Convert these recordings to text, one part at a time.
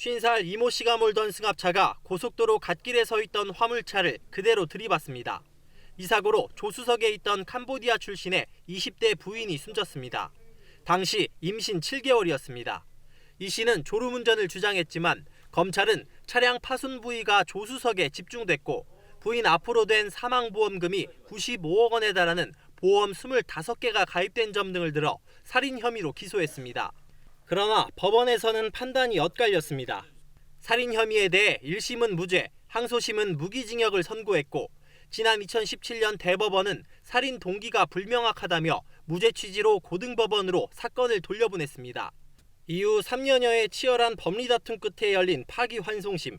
50살 이모 씨가 몰던 승합차가 고속도로 갓길에 서 있던 화물차를 그대로 들이받습니다. 이 사고로 조수석에 있던 캄보디아 출신의 20대 부인이 숨졌습니다. 당시 임신 7개월이었습니다. 이 씨는 졸음운전을 주장했지만 검찰은 차량 파손 부위가 조수석에 집중됐고 부인 앞으로 된 사망보험금이 95억 원에 달하는 보험 25개가 가입된 점 등을 들어 살인 혐의로 기소했습니다. 그러나 법원에서는 판단이 엇갈렸습니다. 살인 혐의에 대해 1심은 무죄, 항소심은 무기징역을 선고했고 지난 2017년 대법원은 살인 동기가 불명확하다며 무죄 취지로 고등법원으로 사건을 돌려보냈습니다. 이후 3년여의 치열한 법리 다툼 끝에 열린 파기환송심.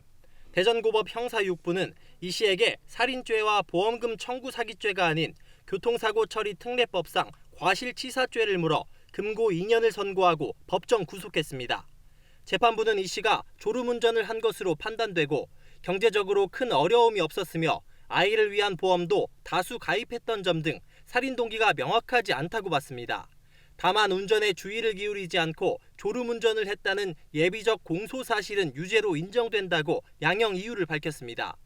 대전고법 형사 6부는 이 씨에게 살인죄와 보험금 청구 사기죄가 아닌 교통사고 처리 특례법상 과실치사죄를 물어 금고 2년을 선고하고 법정 구속했습니다. 재판부는 이 씨가 졸음운전을 한 것으로 판단되고 경제적으로 큰 어려움이 없었으며 아이를 위한 보험도 다수 가입했던 점 등 살인 동기가 명확하지 않다고 봤습니다. 다만 운전에 주의를 기울이지 않고 졸음운전을 했다는 예비적 공소 사실은 유죄로 인정된다고 양형 이유를 밝혔습니다.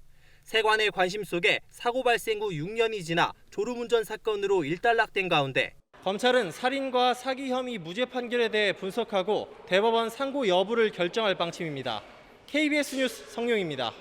세관의 관심 속에 사고 발생 후 6년이 지나 졸음운전 사건으로 일단락된 가운데 검찰은 살인과 사기 혐의 무죄 판결에 대해 분석하고 대법원 상고 여부를 결정할 방침입니다. KBS 뉴스 성룡입니다.